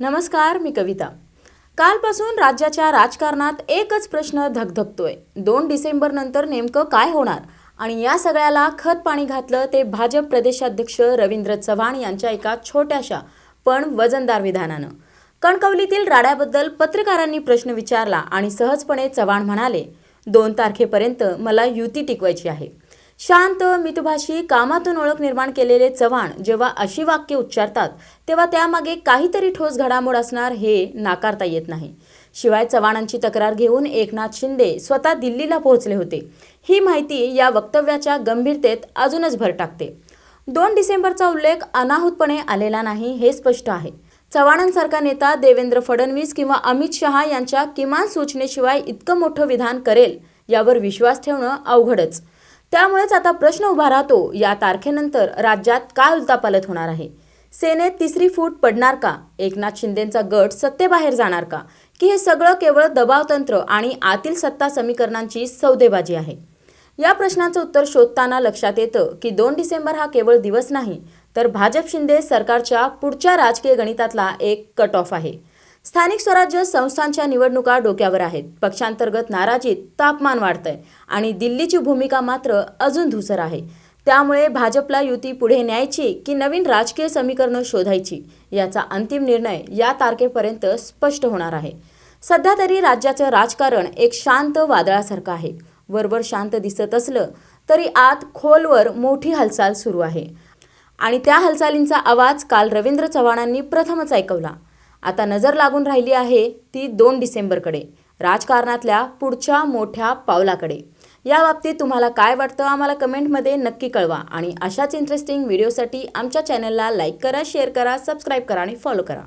नमस्कार मी कविता. कालपासून राज्याच्या राजकारणात एकच प्रश्न धगधगतोय. दोन डिसेंबर नंतर नेमकं काय होणार? आणि या सगळ्याला खत पाणी घातलं ते भाजप प्रदेशाध्यक्ष रवींद्र चव्हाण यांच्या एका छोट्याशा पण वजनदार विधानानं. कणकवलीतील राड्याबद्दल पत्रकारांनी प्रश्न विचारला आणि सहजपणे चव्हाण म्हणाले दोन तारखेपर्यंत मला युती टिकवायची आहे. शांत मितभाषी कामातून ओळख निर्माण केलेले चव्हाण जेव्हा अशी वाक्य उच्चारतात तेव्हा त्यामागे काहीतरी ठोस घडामोड असणार हे नाकारता येत नाही. शिवाय चव्हाणांची तक्रार घेऊन एकनाथ शिंदे स्वतः दिल्लीला पोहोचले होते. ही माहिती या वक्तव्याच्या गंभीरतेत अजूनच भर टाकते. दोन डिसेंबरचा उल्लेख अनाहूतपणे आलेला नाही हे स्पष्ट आहे. चव्हाणांसारखा नेता देवेंद्र फडणवीस किंवा अमित शहा यांच्या किमान सूचनेशिवाय इतकं मोठं विधान करेल यावर विश्वास ठेवणं अवघडच. त्यामुळेच आता प्रश्न उभा राहतो या तारखेनंतर राज्यात काय उलतापालत होणार आहे? सेनेत तिसरी फूट पडणार का? एकनाथ शिंदेंचा गट सत्तेबाहेर जाणार का? की हे सगळं केवळ दबावतंत्र आणि आतील सत्ता समीकरणांची सौदेबाजी आहे? या प्रश्नाचं उत्तर शोधताना लक्षात येतं की दोन डिसेंबर हा केवळ दिवस नाही तर भाजप शिंदे सरकारच्या पुढच्या राजकीय गणितातला एक कट ऑफ आहे. स्थानिक स्वराज्य संस्थांच्या निवडणुका डोक्यावर आहेत. पक्षांतर्गत नाराजीत तापमान वाढतंय आणि दिल्लीची भूमिका मात्र अजून धुसर आहे. त्यामुळे भाजपला युती पुढे न्यायची की नवीन राजकीय समीकरणं शोधायची याचा अंतिम निर्णय या तारखेपर्यंत स्पष्ट होणार आहे. सध्या तरी राज्याचं राजकारण एक शांत वादळासारखं आहे. वरवर शांत दिसत असलं तरी आत खोलवर मोठी हालचाल सुरू आहे. आणि त्या हालचालींचा आवाज काल रवींद्र चव्हाणांनी प्रथमच ऐकवला. आता नजर लागून राहिली आहे ती दोन डिसेंबरकडे राजकारणातल्या पुढच्या मोठ्या पावलाकडे. या बाबतीत तुम्हाला काय वाटतं आम्हाला कमेंटमध्ये नक्की कळवा आणि अशाच इंटरेस्टिंग व्हिडिओसाठी आमच्या चॅनलला लाईक करा शेअर करा सबस्क्राईब करा आणि फॉलो करा.